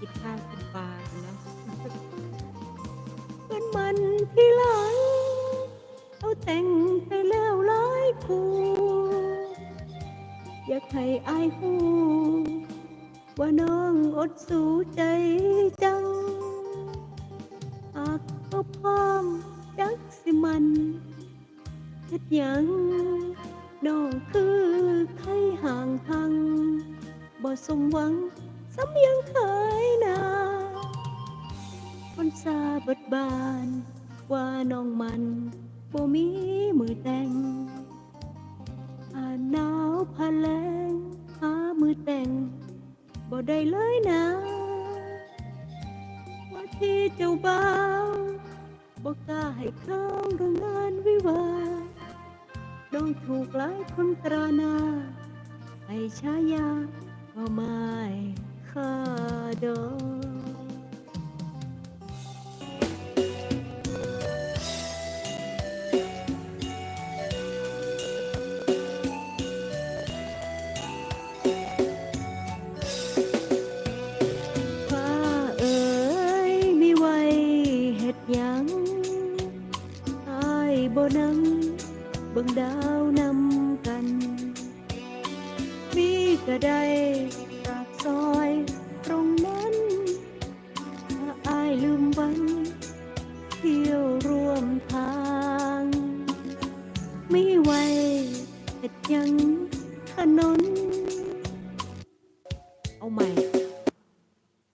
กินข้าวกินปากันเนาะเป็นมันที่หลังเอาแต่งไปแล้วหลายคู่อยากให้อายหูว่าน้องอดสู้ใจจังหากก็พร้อมจักสิมันเฮ็ดหยังน้องคือใครห่างทางบ่สมหวังซ้ำยังเคย นาคนซาบดบาน ว่าน้องมันบ่มีมือแต่งอ่านหนาวพาแลงหามือแต่งบ่ได้เลยนะ ว่าที่เจ้าบ่าวบ่กล้าให้เข้าเรื่องงานวิวาห์น้องถูกหลายคนตราหน้าให้ชายาก็ไม่ค่าดอก บ่นังบิ่งดาวนำกัน มีกระไดปากซอยตรงนั้นถ้าอายลืมวัน เที่ยวร่วมทางไม่ไหวเห็ดยังถนน เอาใหม่